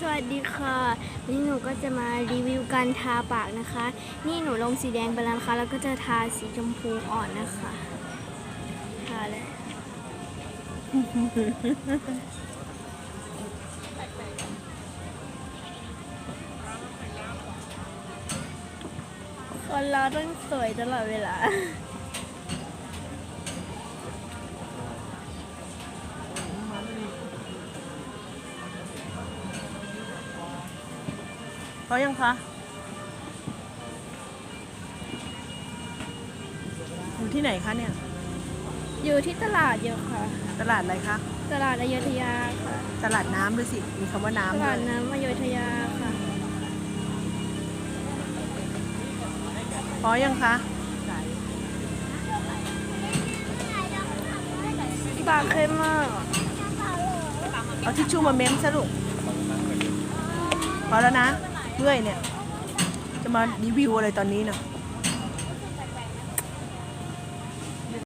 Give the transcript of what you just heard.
สวัสดีค่ะวันนี่หนูก็จะมารีวิวการทาปากนะคะ นี่หนูลงสีแดงไปแล้วนะคะ แล้วก็จะทาสีชมพูอ่อนนะคะ ทาเลย คนเราต้องสวยตลอดเวลา พราะยังคะอยู่ที่ไหนคะเนี่ย อยู่ที่ตลาดอยู่ค่ะ ตลาดอะไรคะ ตลาดอยุธยาค่ะ ตลาดน้ำด้วยสิ มีคำว่าตน้ำด้ลาวยดน้ำอยุธยาค่ะเพราะยังคะปากเข้มมากเอาทิชชู่มาเม้มซะลูกพอแล้วนะ เพื่อยเนี่ย จะมารีวิวอะไรตอนนี้เนาะ